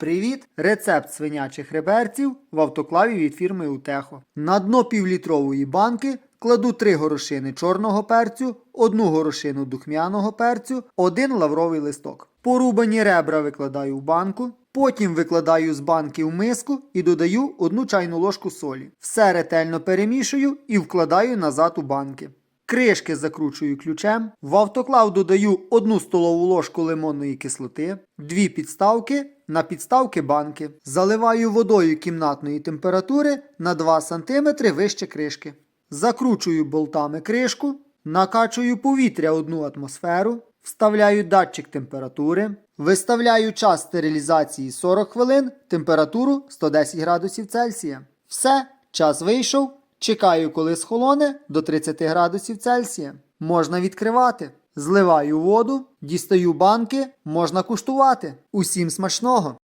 Привіт! Рецепт свинячих реберців в автоклаві від фірми Утехо. На дно півлітрової банки кладу 3 горошини чорного перцю, одну горошину духмяного перцю, один лавровий листок. Порубані ребра викладаю в банку. Потім викладаю з банки в миску і додаю одну чайну ложку солі. Все ретельно перемішую і вкладаю назад у банки. Кришки закручую ключем. В автоклав додаю 1 столову ложку лимонної кислоти, 2 підставки на підставки банки. Заливаю водою кімнатної температури на 2 см вище кришки. Закручую болтами кришку, накачую повітря 1 атмосферу, вставляю датчик температури, виставляю час стерилізації 40 хвилин, температуру 110 градусів Цельсія. Все, час вийшов. Чекаю, коли схолоне до 30 градусів Цельсія. Можна відкривати. Зливаю воду, дістаю банки, можна куштувати. Усім смачного!